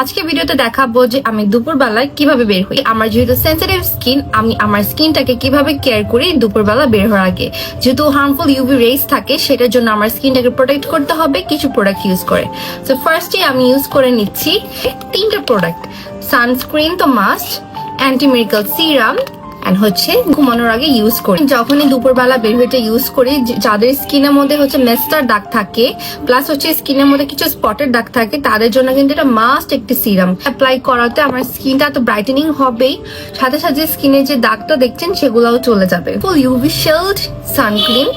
আজকে ভিডিওতে দেখাবো যে আমি দুপুরবেলায় কীভাবে বের হই। আমার যেহেতু সেন্সিটিভ স্কিন আমি আমার স্কিনটাকে কীভাবে কেয়ার করি দুপুরবেলা বের হওয়ার আগে। যেহেতু হার্মফুল ইউভি রেস থাকে, সেটার জন্য আমার স্কিনটাকে প্রোটেক্ট করতে হবে, কিছু প্রোডাক্ট ইউজ করে। সো ফার্স্টে আমি ইউজ করে নিচ্ছি তিনটা প্রোডাক্ট সানস্ক্রিন তো মাস্ট অ্যান্টিমেডিকাল সিরাম হচ্ছে ঘুমানোর আগে ইউজ করি। যখনই দুপুরবেলা বের হইতে ইউজ করি যাদের স্কিনের মধ্যে হচ্ছে মেস্টার দাগ থাকে প্লাস হচ্ছে স্কিনের মধ্যে কিছু স্পটের দাগ থাকে, তাদের জন্য কিন্তু এটা মাস্ট একটি সিরাম অ্যাপ্লাই করাতে আমার স্কিনটা তো ব্রাইটেনিং হবেই, সাথে সাথে স্কিনের যে দাগটা দেখছেন, সেগুলোও চলে যাবে। ফুল ইউভি শিল্ড সানক্রিম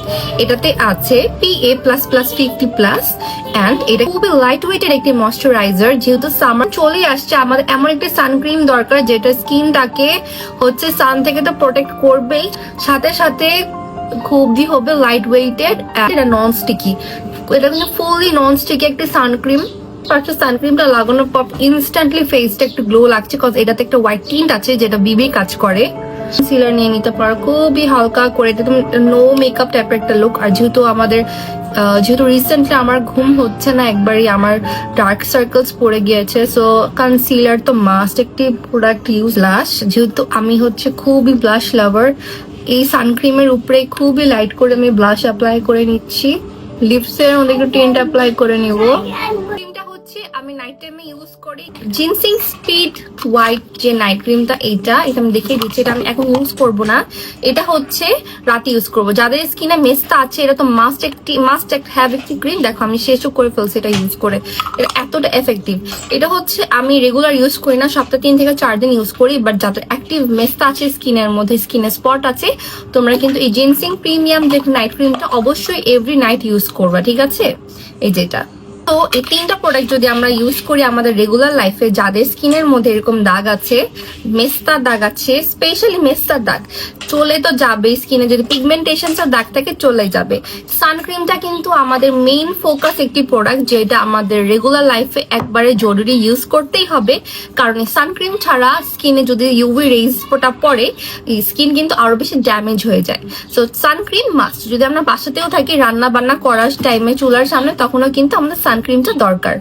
এটাতে আছে P A plus plus fifty plus and এটা খুবই লাইট ওয়েটের একটি ময়শ্চারাইজার যেহেতু সামার চলে আসছে, আমাদের এমন একটি সানক্রিম দরকার, যেটা স্কিনটাকে হচ্ছে সান থেকে তো প্রোটেক্ট করবেই। সাথে সাথে খুবই হবে লাইট ওয়েটেড এটা নন স্টিকি এটা কিন্তু ফুললি নন স্টিকি একটি সানক্রিম ফার্স্ট সানক্রিমটা লাগানোর পর ইনস্ট্যান্টলি ফেসটা একটু গ্লো লাগছে কজ এটাতে একটা হোয়াইট টিন্ট আছে, যেটা বিবি কাজ করে। সিলার নিয়ে নিতে পারো। খুবই হালকা করে একদম নো মেকআপ টাইপের একটা লুক আর যেহেতু আমাদের যেহেতু রিসেন্টলি আমার ঘুম হচ্ছে না, একবারই আমার ডার্ক সার্কেলস পড়ে গিয়েছে। সো কনসিলার তো মাস্ট একটি প্রোডাক্ট ইউজ লাশ যেহেতু আমি হচ্ছে খুবই ব্লাশ লাভার এই সানক্রিমের উপরে খুবই লাইট করে আমি ব্লাশ অ্যাপ্লাই করে নিচ্ছি। লিপসের মধ্যে একটু টেন্ট অ্যাপ্লাই করে নিব। হচ্ছে আমি নাইট টাইমে ইউজ করি জিনসিং স্পিড হোয়াইট যে নাইট ক্রিমটা এইটা, এটা আমি দেখিয়ে দিচ্ছি, এটা আমি এখন ইউজ করব না। এটা হচ্ছে রাতে ইউজ করব। যাদের স্কিনে মেস্তা আছে এটা তো মাস্ট একটি মাস্ট এক হ্যাভ একটি ক্রিম দেখো, আমি শেষও করে ফেলছি এটা ইউজ করে। এটা এতটা এফেক্টিভ এটা হচ্ছে আমি রেগুলার ইউজ করি না, সপ্তাহে তিন থেকে চার দিন ইউজ করি বাট যাদের অ্যাক্টিভ মেস্তা আছে স্কিনের মধ্যে স্কিনে স্পট আছে, তোমরা কিন্তু এই জিনসিং প্রিমিয়াম যে নাইট ক্রিমটা অবশ্যই এভরি নাইট ইউজ করবা, ঠিক আছে? এই যেটা। তো এই তিনটা প্রোডাক্ট যদি আমরা ইউজ করি আমাদের রেগুলার লাইফে যাদের স্কিনের মধ্যে এরকম দাগ আছে মেস্তার দাগ আছে স্পেশালি মেস্তার দাগ, চলে তো যাবে স্কিনে যদি পিগমেন্টেশন দাগ থেকে চলে যাবে। সানক্রিমটা কিন্তু আমাদের মেইন ফোকাস একটি প্রোডাক্ট যেটা আমাদের রেগুলার লাইফে একবারে জরুরি ইউজ করতেই হবে। কারণ সানক্রিম ছাড়া স্কিনে যদি ইউভি রেজটা পড়ে স্কিন কিন্তু আরও বেশি ড্যামেজ হয়ে যায়। সো সানক্রিম মাস্ট যদি আমরা বাসাতেও থাকি রান্না বান্না করার টাইমে চুলার সামনে, তখনও কিন্তু আমাদের সানক্রিমটা দরকার।